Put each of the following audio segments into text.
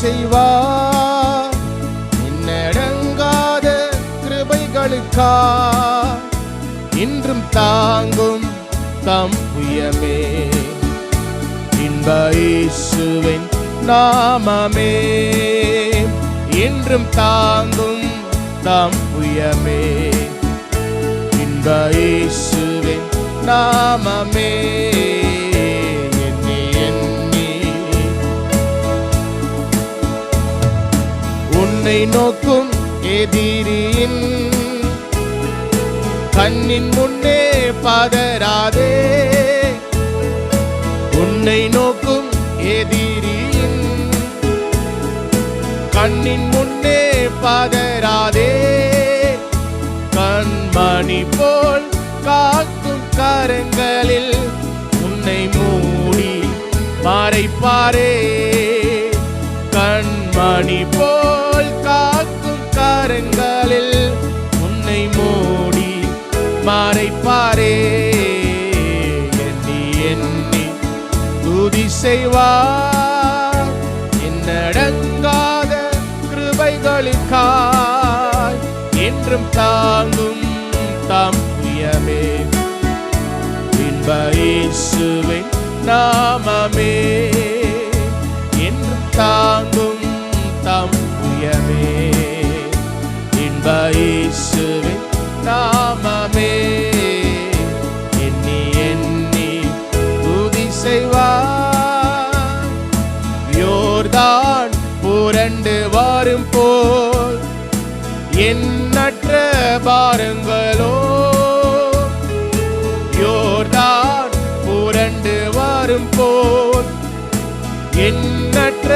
செய்வார் இன்னடங்காத கிருபைகளுக்கா. இன்றும் தாங்கும் தம் புயமே. இன்ப இயேசுவின் நாமமே. இன்றும் தாங்கும் தம் புயமே. இன்ப இயேசுவின் நாமமே. உன்னை நோக்கும் எதிரியின் கண்ணின் முன்னே பதராதே. உன்னை நோக்கும் எதிரியின் கண்ணின் முன்னே பதராதே. கண்மணி போல் காக்கும் கரங்களில் உன்னை மூடி மறைப்பாரே. கண்மணி போல் மறைப்பாரே எண்ணி எண்ணி துதி செய்வார் என்னடங்காத கிருபைகளுக்காய் என்றும் தாங்கும் தாம் புயமே இன்ப நாமமே. என்றும் தாங்கும் தாம் புயமே இன்ப இயேசுவின் செய்வார். யோர்தான் புரண்டு வரும் போல் எண்ணற்ற பாருங்களோ. யோர்தான் புரண்டு வரும் போல் எண்ணற்ற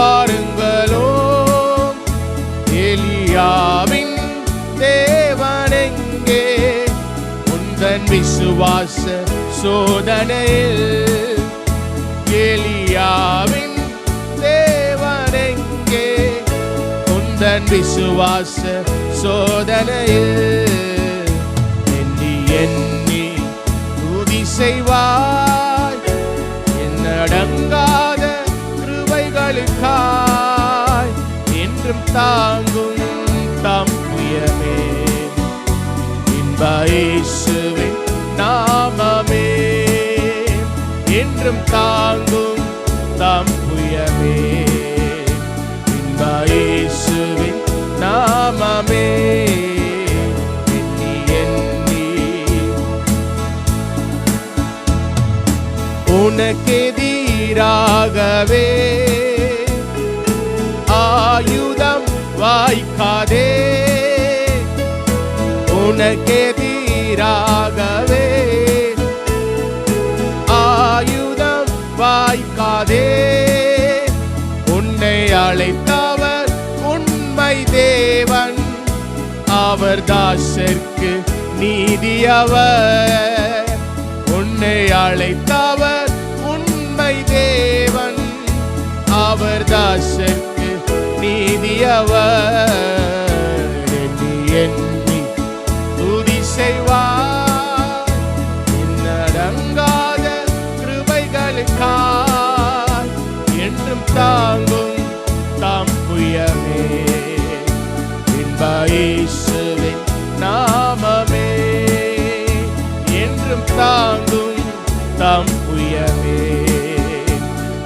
பாருங்களோ. எலியாவின் தேவனெங்கே உந்தன் விசுவாச சோதனையில் இந்தியாவின் தேவனெங்கே? உந்தன் விசுவாச சோதனையில் எண்ணி எண்ணி துதி செய்வாய். என்னடங்காத கிருபைகளுக்காய் என்றும் தாங்கும் தம் புயமே இன்ப நாமமே என்றும் தாங்கும் உனக்கெதிராகவே ஆயுதம் வாய்க்காதே. உனக்கெதிராகவே ஆயுதம் வாய்க்காதே. உன்னை அழைத்தவர் உண்மை தேவன். அவர் தாசர்க்கு நீதியவர். உன்னை அழைத்தவர் அவர் தாசர்க்கு நீதியவர் எண்ணி எண்ணி துதி செய்வார் இன்னடங்காத கிருபைகளுக்காய் என்றும் தாங்கும் தாம் புயமே இன்பாயேசுவின் நாமமே என்றும் தாங்கும் தாம் புயமே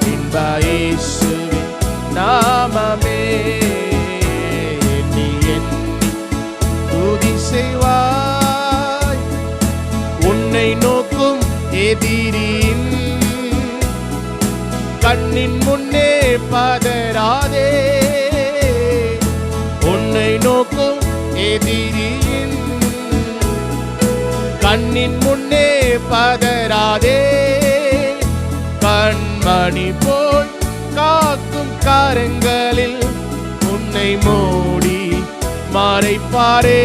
இன்ப எதிரியின் கண்ணின் முன்னே பதராதே கண்மணி போல் காக்கும் காரங்களில் உன்னை மூடி மறைப்பாரே.